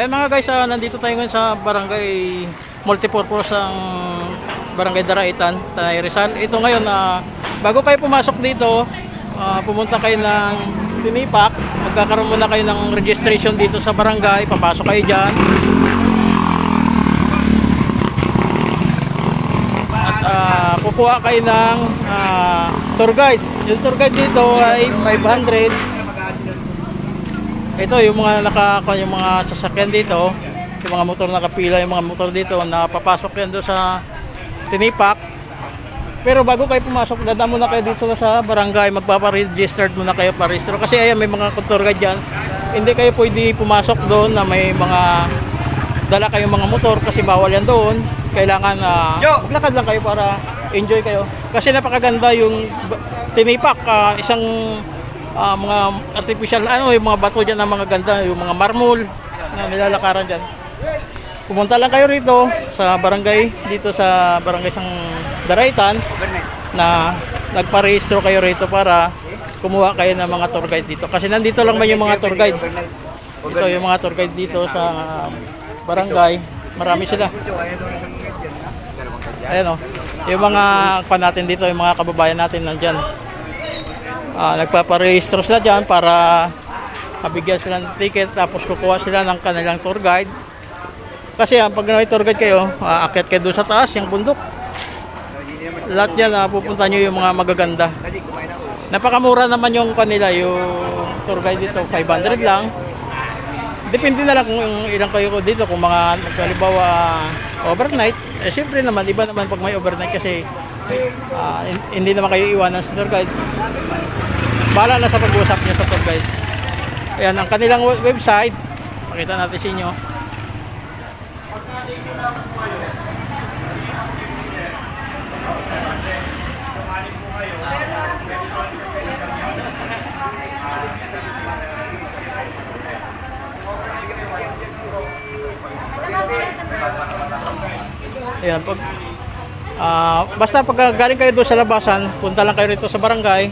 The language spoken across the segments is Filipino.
Eh mga guys, ah, nandito tayo ngayon sa barangay multipurpose ang barangay Daraitan, Tanay Rizal. Ito ngayon na bago kayo pumasok dito, ah, pumunta kayo ng Tinipak, magkakaroon muna kayo ng registration dito sa barangay, papasok kayo dyan. At ah, kukuha kayo ng ah, tour guide. Yung tour guide dito ay 500 ito yung mga naka yung mga sasakyan dito, yung mga motor nakapila, yung mga motor dito na papasok yan doon sa Tinipak. Pero bago kayo pumasok, dada muna kayo dito sa barangay, magpapa-registered muna kayo parehistro. Kasi ayan, may mga tour guide dyan. Hindi kayo pwede pumasok doon na may mga dala kayong mga motor kasi bawal yan doon. Kailangan na maglakad lang kayo para enjoy kayo. Kasi napakaganda yung Tinipak, ah, isang ah, mga artificial ano yung mga bato diyan na mga ganda yung mga marmol na nilalakaran diyan pumunta lang kayo rito sa barangay dito sa barangay sang Daraitan na nagparehistro kayo rito para kumuha kayo ng mga tour guide dito. Kasi nandito lang man yung mga tour guide? Ito yung mga tour guide dito sa barangay. Marami sila. Ayan o yung mga pa natin dito yung mga kababayan natin nandyan Ah, nagpaparehistro sila dyan para mabigyan sila ng ticket tapos kukuha sila ng kanilang tour guide. Kasi ah, pag may tour guide kayo, aakyat kayo doon sa taas, yung bundok. Lahat yan, ah, pupunta nyo yung mga magaganda. Napakamura naman yung kanila, yung tour guide dito, 500 lang. Depende na lang kung ilang kayo dito, kung mga halimbawa overnight. Eh siyempre naman, iba naman pag may overnight kasi hin- hindi naman kayo iwanan sa tour guide. Bahala na sa pag-usap niyo sa tour guide. Ayan, ang kanilang we- website. Pakita natin sa inyo. Ayan, pag Ah, basta pag galing kayo doon sa labasan, punta lang kayo rito sa barangay.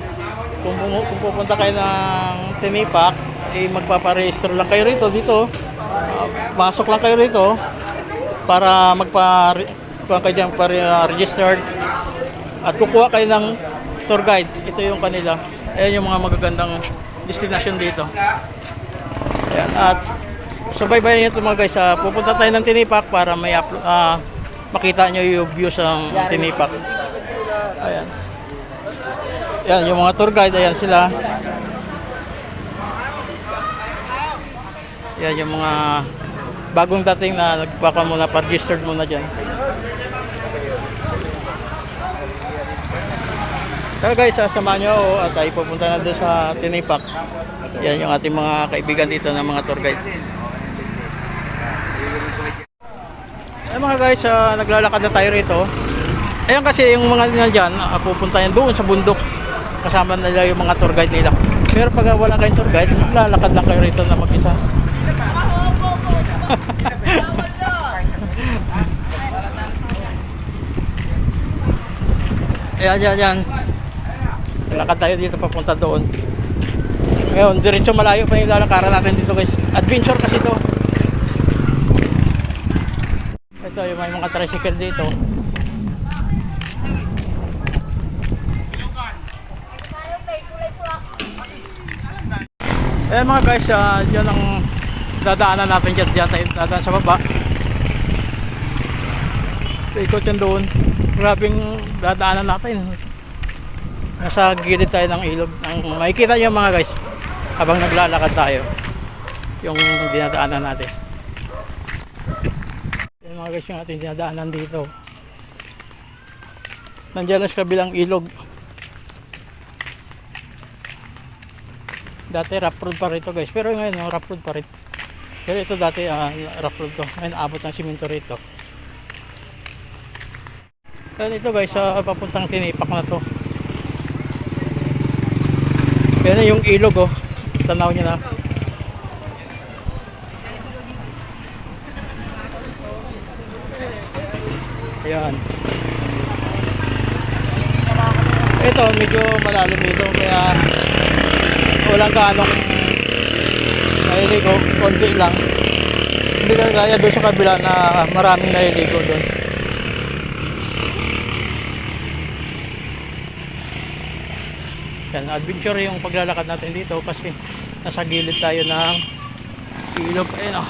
Kung, kung pupunta kayo ng Tinipak, eh magpaparehistro lang kayo rito dito. Ah, pasok lang kayo rito para magpa kuha kayo dyan para registered at kukuha kayo ng tour guide. Ito yung kanila. Ayan yung mga magagandang destination dito. Ayan. At subaybayan nyo ito mga guys. ah, pupunta tayo ng Tinipak para may ah, makita nyo yung views ng Tinipak. Ayan. Ayan, yung mga tour guide, ayan sila. Ayan yung mga bagong dating na nagpaka muna, pa-registered muna dyan. Pero guys, sasamahan nyo ako at tayo pupunta na doon sa Tinipak. Yan yung ating mga kaibigan dito ng mga tour guide. Ayan mga guys, ah, naglalakad na tayo rito. Ayan kasi yung mga nandyan, uh, pupunta yan doon sa bundok. Kasama nila yung mga tour guide nila. Pero pag wala kayong tour guide, maglalakad lang kayo rito na mag-isa. Ayan, ayan, ayan. Lakad tayo dito papunta doon. Ngayon, diretso malayo pa yung lalakaran natin dito guys. Adventure kasi to. Ito yung may mga tricycle dito. Ayan mga guys, uh, dyan ang dadaanan natin dyan. Dyan tayo dadaan sa baba. Ikot yan doon. Grabing dadaanan natin. Nasa gilid tayo ng ilog. Ang, makikita nyo mga guys habang naglalakad tayo yung dinadaanan natin. Yan mga guys yung ating dinadaanan dito. Nandiyan lang sa kabilang ilog. Dati rough road pa rito guys. Pero ngayon no, rough road pa rin. Pero ito dati ah, rough road to. Ngayon abot ng simento rito. Yan ito guys, sa papuntang tinipak na to. Yan yung ilog oh. Tanaw niyo na. Ayan. Ito, medyo malalim dito kaya walang ganong naliligo, konti lang. kaya doon sa kabila na maraming naliligo doon. Yan, adventure yung paglalakad natin dito kasi nasa gilid tayo ng ilog. Ayun oh.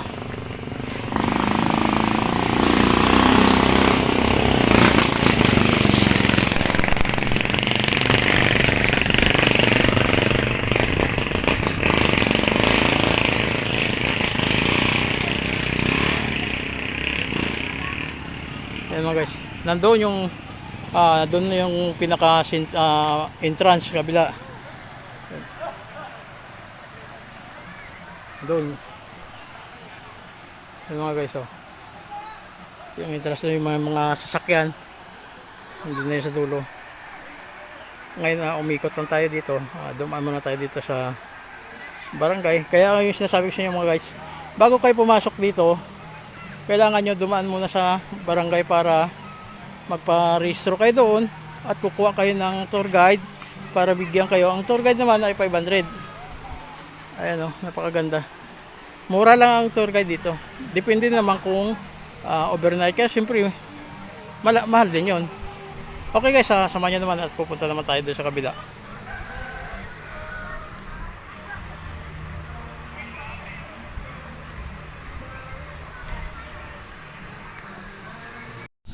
Ayan mga guys. Nandoon yung ah doon yung pinaka ah, entrance kabila. Doon. Ayan mga guys oh. Yung entrance na yung mga, mga sasakyan. Hindi na sa dulo. Ngayon na umikot lang tayo dito. Uh, dumaan muna tayo dito sa barangay. Kaya yung sinasabi ko sa inyo mga guys, bago kayo pumasok dito, kailangan nyo dumaan muna sa barangay para magpa-registro kayo doon at kukuha kayo ng tour guide para bigyan kayo. Ang tour guide naman ay 500. Ayan o, napakaganda. Mura lang ang tour guide dito. Depende naman kung ah, overnight. Kaya siyempre, mahal din yon. Okay guys, ah, samahan nyo naman at pupunta naman tayo doon sa kabila.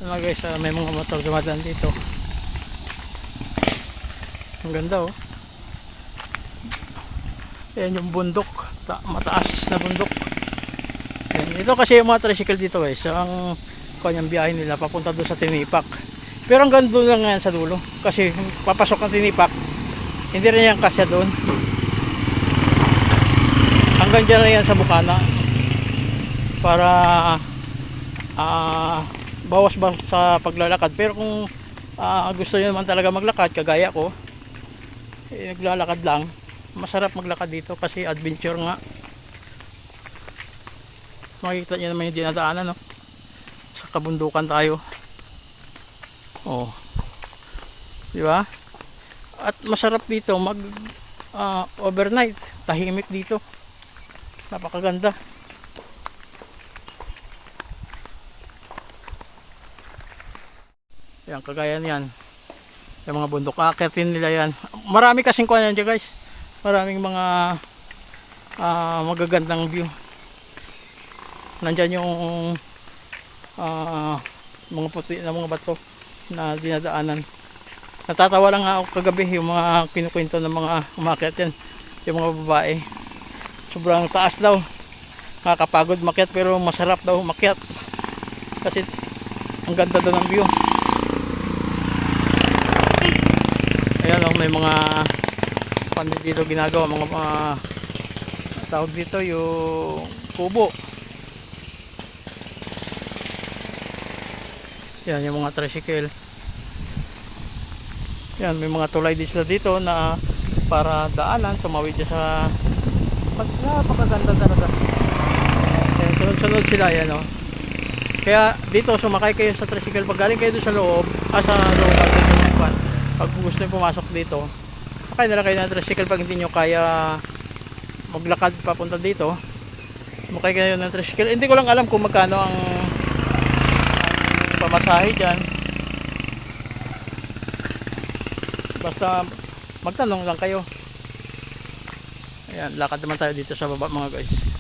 Ano guys, ah, may mga motor dumadaan dito. Ang ganda oh. Ayan yung bundok. Ta mataas na bundok. Ayan. Ito kasi yung mga tricycle dito guys. Ang kanyang biyahe nila papunta doon sa Tinipak. Pero hanggang doon lang yan sa dulo. Kasi papasok ng Tinipak. Hindi rin yan kasya doon. Hanggang dyan lang yan sa Bukana. Para ah bawas ba sa paglalakad. Pero kung ah, gusto nyo naman talaga maglakad, kagaya ko, eh, naglalakad lang, masarap maglakad dito kasi adventure nga. Makikita nyo naman yung dinadaanan, no? Sa kabundukan tayo. Oh. Di ba? At masarap dito mag ah, overnight. Tahimik dito. Napakaganda. Yan, kagaya niyan. Yung mga bundok, akitin nila yan. Marami kasing kuha yan guys. Maraming mga ah, magagandang view. Nandyan yung ah, mga puti na mga bato na dinadaanan. Natatawa lang ako kagabi yung mga kinukwento ng mga umakyat. Yung mga babae. Sobrang taas daw. Nakakapagod makyat pero masarap daw makyat. Kasi ang ganda daw ng view. Ayan oh, may mga pandit dito ginagawa, mga mga tawag dito yung kubo. Yan yung mga tricycle. Yan, may mga tulay din sila dito na para daanan, tumawid sa napakaganda talaga. Yan, sunod-sunod sila yan oh. Kaya dito sumakay kayo sa tricycle pag galing kayo doon sa loob, ah, sa loob sa kwan. Pag gusto niyo pumasok dito, sakay na lang kayo ng tricycle pag hindi nyo kaya maglakad papunta dito. Sumakay kayo ng tricycle. Hindi ko lang alam kung magkano ang, ang pamasahe dyan. Basta magtanong lang kayo. Ayan, lakad naman tayo dito sa baba mga guys.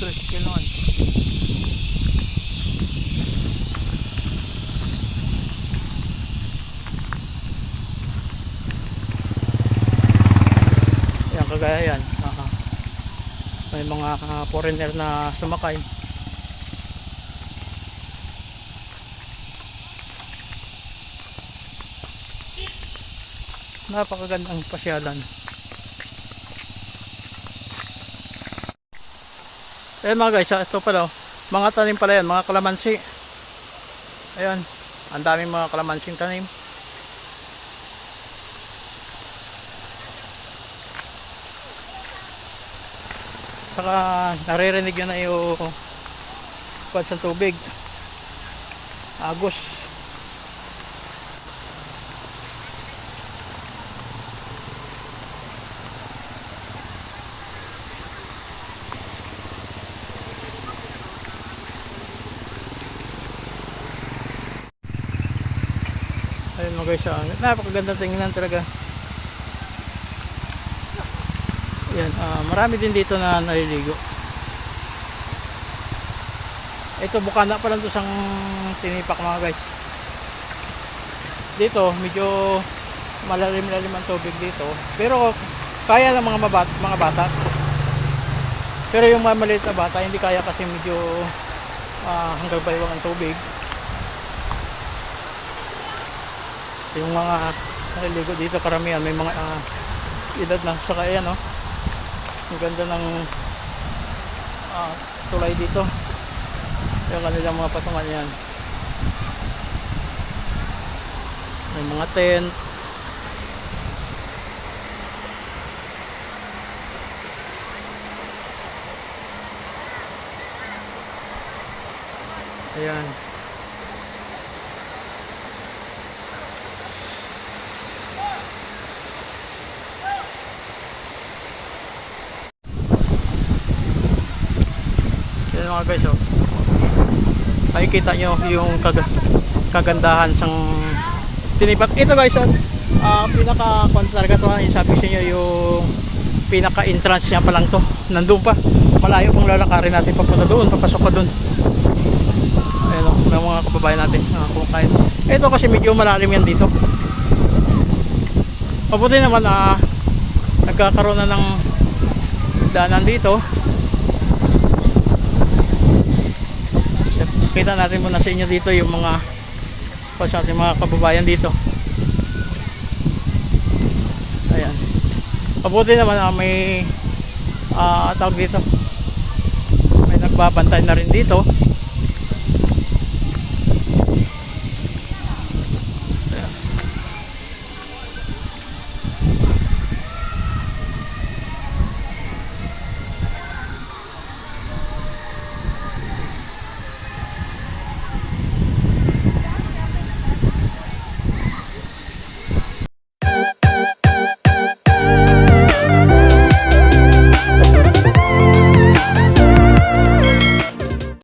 Yan, tricycle naman. Yan, kagaya yan. Aha. May mga foreigner na sumakay. Napakagandang pasyalan. Eh mga guys, ah, ito pala. Mga tanim pala yan, mga kalamansi. Ayan, ang daming mga kalamansing tanim. Saka naririnig yun na yung kuwan sa tubig. Agos. Ayun mga guys, ah, napakaganda tingnan talaga. Yan, ah, marami din dito na naliligo. Ito bukana pa lang to sang tinipak mga guys. Dito medyo malalim-lalim ang tubig dito. Pero kaya ng mga mabat mga bata. Pero yung mga maliit na bata hindi kaya kasi medyo ah, hanggang baywang ang tubig. Yung mga naliligo dito karamihan may mga ah, edad na saka ayan no. Ang ganda ng ah, tulay dito. Yung kanilang mga patungan yan. May mga tent. Ayan. Yan mga guys oh. Makikita nyo yung kag kagandahan sang tinipak. Ito guys oh. ah pinaka talaga to yung sabi sa inyo yung pinaka entrance niya pa lang to. Nandun pa. Malayo kung lalakarin natin papunta doon, papasok pa doon. Ayun oh, mga kababayan natin uh, kumakain. Ito kasi medyo malalim yan dito. Mabuti naman ah nagkakaroon na ng daanan dito. Kita natin muna sa inyo dito yung mga pas natin mga kababayan dito. Ayan. Mabuti naman ah, may ah tawag dito. May nagbabantay na rin dito